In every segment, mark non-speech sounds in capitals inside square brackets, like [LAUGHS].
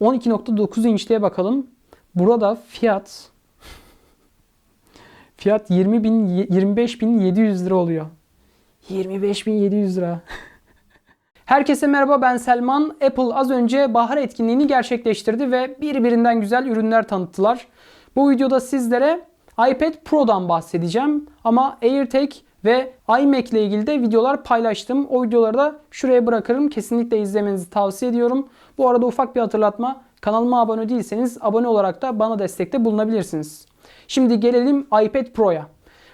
12.9 inçliğe bakalım. Burada fiyat fiyat 20 bin 25.700 lira oluyor. 25.700 lira. [LAUGHS] Herkese merhaba ben Selman. Apple az önce bahar etkinliğini gerçekleştirdi ve birbirinden güzel ürünler tanıttılar. Bu videoda sizlere iPad Pro'dan bahsedeceğim ama AirTag ve iMac ile ilgili de videolar paylaştım. O videoları da şuraya bırakırım. Kesinlikle izlemenizi tavsiye ediyorum. Bu arada ufak bir hatırlatma. Kanalıma abone değilseniz abone olarak da bana destekte bulunabilirsiniz. Şimdi gelelim iPad Pro'ya.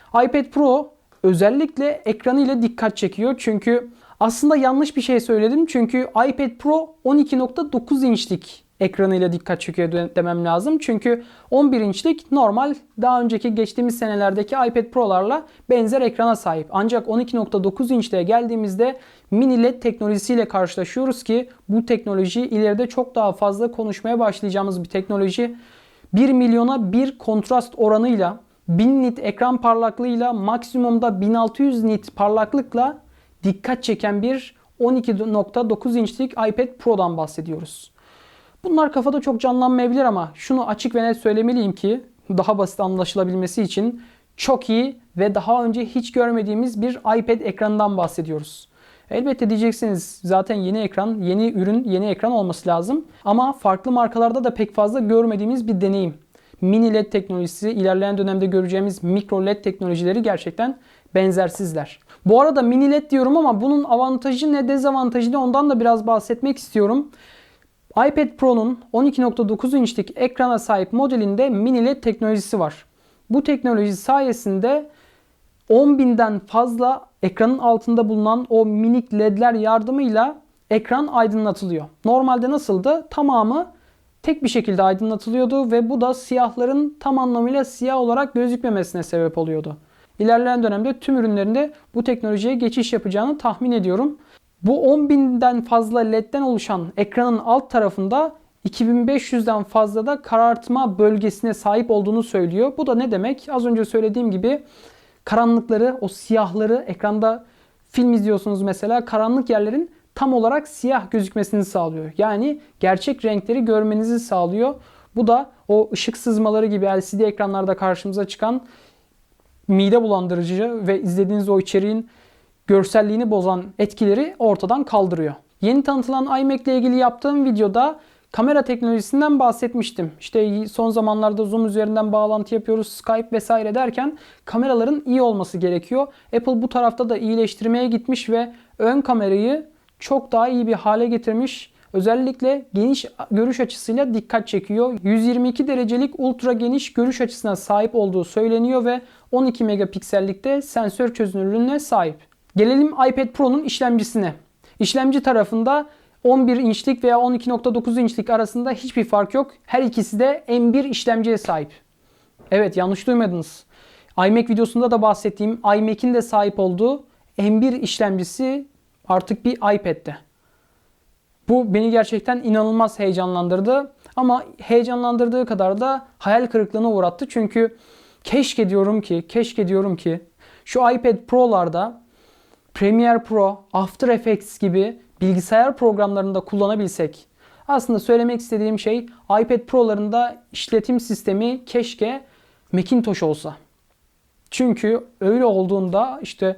iPad Pro özellikle ekranı ile dikkat çekiyor. Çünkü aslında yanlış bir şey söyledim. Çünkü iPad Pro 12.9 inçlik ekranıyla dikkat çekiyor demem lazım. Çünkü 11 inçlik normal daha önceki geçtiğimiz senelerdeki iPad Pro'larla benzer ekrana sahip. Ancak 12.9 inçliğe geldiğimizde mini LED teknolojisiyle karşılaşıyoruz ki bu teknoloji ileride çok daha fazla konuşmaya başlayacağımız bir teknoloji. 1 milyona 1 kontrast oranıyla 1000 nit ekran parlaklığıyla maksimumda 1600 nit parlaklıkla dikkat çeken bir 12.9 inçlik iPad Pro'dan bahsediyoruz. Bunlar kafada çok canlanmayabilir ama şunu açık ve net söylemeliyim ki daha basit anlaşılabilmesi için çok iyi ve daha önce hiç görmediğimiz bir iPad ekranından bahsediyoruz. Elbette diyeceksiniz zaten yeni ekran, yeni ürün, yeni ekran olması lazım. Ama farklı markalarda da pek fazla görmediğimiz bir deneyim. Mini LED teknolojisi, ilerleyen dönemde göreceğimiz mikro LED teknolojileri gerçekten benzersizler. Bu arada mini LED diyorum ama bunun avantajı ne dezavantajı ne ondan da biraz bahsetmek istiyorum. iPad Pro'nun 12.9 inçlik ekrana sahip modelinde mini LED teknolojisi var. Bu teknoloji sayesinde 10.000'den fazla ekranın altında bulunan o minik ledler yardımıyla ekran aydınlatılıyor. Normalde nasıldı? Tamamı tek bir şekilde aydınlatılıyordu ve bu da siyahların tam anlamıyla siyah olarak gözükmemesine sebep oluyordu. İlerleyen dönemde tüm ürünlerinde bu teknolojiye geçiş yapacağını tahmin ediyorum. Bu 10.000'den fazla ledden oluşan ekranın alt tarafında 2500'den fazla da karartma bölgesine sahip olduğunu söylüyor. Bu da ne demek? Az önce söylediğim gibi karanlıkları, o siyahları ekranda film izliyorsunuz mesela karanlık yerlerin tam olarak siyah gözükmesini sağlıyor. Yani gerçek renkleri görmenizi sağlıyor. Bu da o ışık sızmaları gibi LCD ekranlarda karşımıza çıkan mide bulandırıcı ve izlediğiniz o içeriğin görselliğini bozan etkileri ortadan kaldırıyor. Yeni tanıtılan iMac ile ilgili yaptığım videoda kamera teknolojisinden bahsetmiştim. İşte son zamanlarda Zoom üzerinden bağlantı yapıyoruz, Skype vesaire derken kameraların iyi olması gerekiyor. Apple bu tarafta da iyileştirmeye gitmiş ve ön kamerayı çok daha iyi bir hale getirmiş. Özellikle geniş görüş açısıyla dikkat çekiyor. 122 derecelik ultra geniş görüş açısına sahip olduğu söyleniyor ve 12 megapiksellikte sensör çözünürlüğüne sahip. Gelelim iPad Pro'nun işlemcisine. İşlemci tarafında 11 inçlik veya 12.9 inçlik arasında hiçbir fark yok. Her ikisi de M1 işlemciye sahip. Evet yanlış duymadınız. iMac videosunda da bahsettiğim iMac'in de sahip olduğu M1 işlemcisi artık bir iPad'de. Bu beni gerçekten inanılmaz heyecanlandırdı. Ama heyecanlandırdığı kadar da hayal kırıklığına uğrattı. Çünkü keşke diyorum ki, keşke diyorum ki şu iPad Pro'larda Premiere Pro, After Effects gibi bilgisayar programlarında kullanabilsek. Aslında söylemek istediğim şey iPad Pro'larında işletim sistemi keşke Macintosh olsa. Çünkü öyle olduğunda işte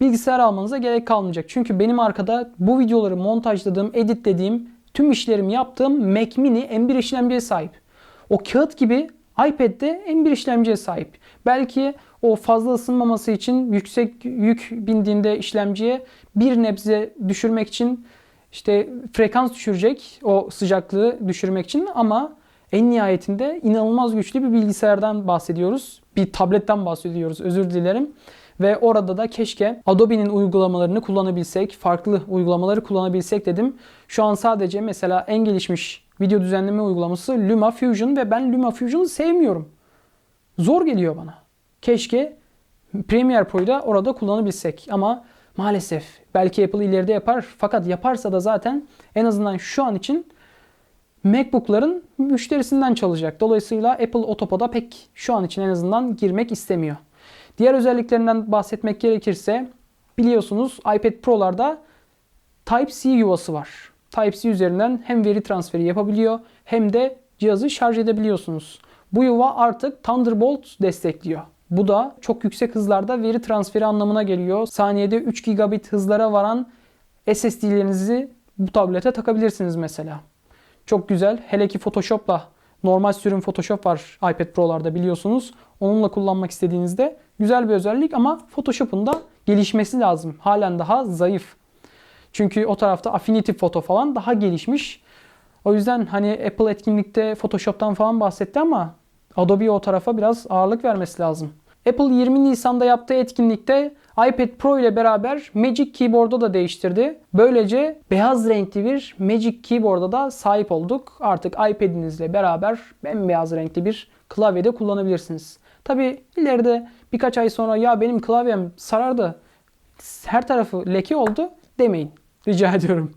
bilgisayar almanıza gerek kalmayacak. Çünkü benim arkada bu videoları montajladığım, editlediğim, tüm işlerimi yaptığım Mac Mini M1 işlemciye sahip. O kağıt gibi iPad'de M1 işlemciye sahip. Belki o fazla ısınmaması için yüksek yük bindiğinde işlemciye bir nebze düşürmek için işte frekans düşürecek o sıcaklığı düşürmek için ama en nihayetinde inanılmaz güçlü bir bilgisayardan bahsediyoruz. Bir tabletten bahsediyoruz özür dilerim. Ve orada da keşke Adobe'nin uygulamalarını kullanabilsek, farklı uygulamaları kullanabilsek dedim. Şu an sadece mesela en gelişmiş video düzenleme uygulaması Luma Fusion ve ben Luma Fusion'u sevmiyorum. Zor geliyor bana. Keşke Premiere Pro'yu da orada kullanabilsek ama maalesef belki Apple ileride yapar fakat yaparsa da zaten en azından şu an için MacBook'ların müşterisinden çalacak. Dolayısıyla Apple o pek şu an için en azından girmek istemiyor. Diğer özelliklerinden bahsetmek gerekirse biliyorsunuz iPad Pro'larda Type-C yuvası var. Type-C üzerinden hem veri transferi yapabiliyor hem de cihazı şarj edebiliyorsunuz. Bu yuva artık Thunderbolt destekliyor. Bu da çok yüksek hızlarda veri transferi anlamına geliyor. Saniyede 3 gigabit hızlara varan SSD'lerinizi bu tablete takabilirsiniz mesela. Çok güzel. Hele ki Photoshop'la normal sürüm Photoshop var iPad Pro'larda biliyorsunuz. Onunla kullanmak istediğinizde güzel bir özellik ama Photoshop'un da gelişmesi lazım. Halen daha zayıf. Çünkü o tarafta Affinity Photo falan daha gelişmiş. O yüzden hani Apple etkinlikte Photoshop'tan falan bahsetti ama Adobe o tarafa biraz ağırlık vermesi lazım. Apple 20 Nisan'da yaptığı etkinlikte iPad Pro ile beraber Magic Keyboard'u da değiştirdi. Böylece beyaz renkli bir Magic Keyboard'a da sahip olduk. Artık iPad'inizle beraber bembeyaz renkli bir klavyede kullanabilirsiniz. Tabi ileride birkaç ay sonra ya benim klavyem sarardı, her tarafı leke oldu demeyin. Rica ediyorum.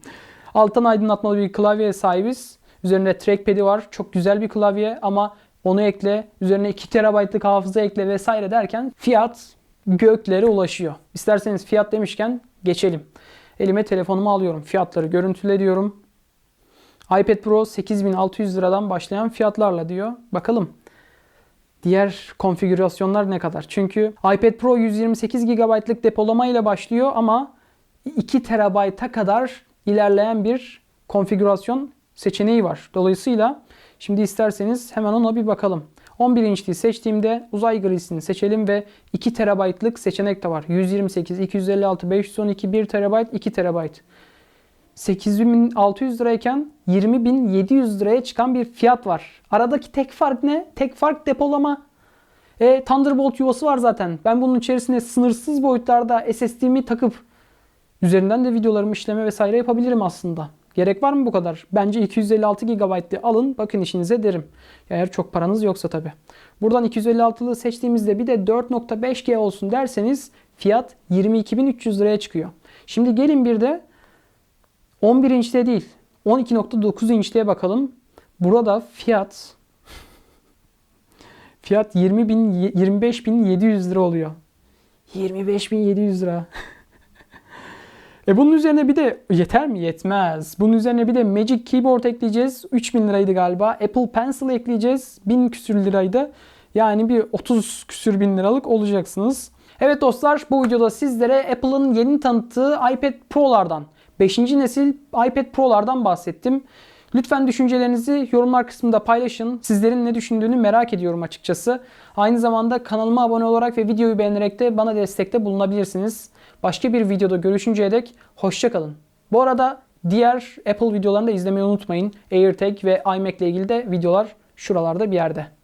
Alttan aydınlatmalı bir klavyeye sahibiz. Üzerinde trackpad'i var. Çok güzel bir klavye ama onu ekle, üzerine 2 TB'lık hafıza ekle vesaire derken fiyat göklere ulaşıyor. İsterseniz fiyat demişken geçelim. Elime telefonumu alıyorum. Fiyatları görüntüle diyorum. iPad Pro 8600 liradan başlayan fiyatlarla diyor. Bakalım diğer konfigürasyonlar ne kadar? Çünkü iPad Pro 128 GB'lık depolama ile başlıyor ama 2 TB'a kadar ilerleyen bir konfigürasyon seçeneği var. Dolayısıyla şimdi isterseniz hemen ona bir bakalım. 11 inçliği seçtiğimde uzay grisini seçelim ve 2 TB'lık seçenek de var. 128, 256, 512, 1 TB, 2 TB. 8600 lirayken 20700 liraya çıkan bir fiyat var. Aradaki tek fark ne? Tek fark depolama. E, Thunderbolt yuvası var zaten. Ben bunun içerisine sınırsız boyutlarda SSD'mi takıp üzerinden de videolarımı işleme vesaire yapabilirim aslında. Gerek var mı bu kadar? Bence 256 GB'lı alın bakın işinize derim. Eğer çok paranız yoksa tabi. Buradan 256'lığı seçtiğimizde bir de 4.5G olsun derseniz fiyat 22.300 liraya çıkıyor. Şimdi gelin bir de 11 inçte değil 12.9 inçliğe bakalım. Burada fiyat fiyat 20 bin, 25.700 lira oluyor. 25.700 lira. [LAUGHS] E bunun üzerine bir de yeter mi? Yetmez. Bunun üzerine bir de Magic Keyboard ekleyeceğiz. 3000 liraydı galiba. Apple Pencil ekleyeceğiz. 1000 küsür liraydı. Yani bir 30 küsür bin liralık olacaksınız. Evet dostlar bu videoda sizlere Apple'ın yeni tanıttığı iPad Pro'lardan 5. nesil iPad Pro'lardan bahsettim. Lütfen düşüncelerinizi yorumlar kısmında paylaşın. Sizlerin ne düşündüğünü merak ediyorum açıkçası. Aynı zamanda kanalıma abone olarak ve videoyu beğenerek de bana destekte bulunabilirsiniz. Başka bir videoda görüşünceye dek hoşçakalın. Bu arada diğer Apple videolarını da izlemeyi unutmayın. AirTag ve iMac ile ilgili de videolar şuralarda bir yerde.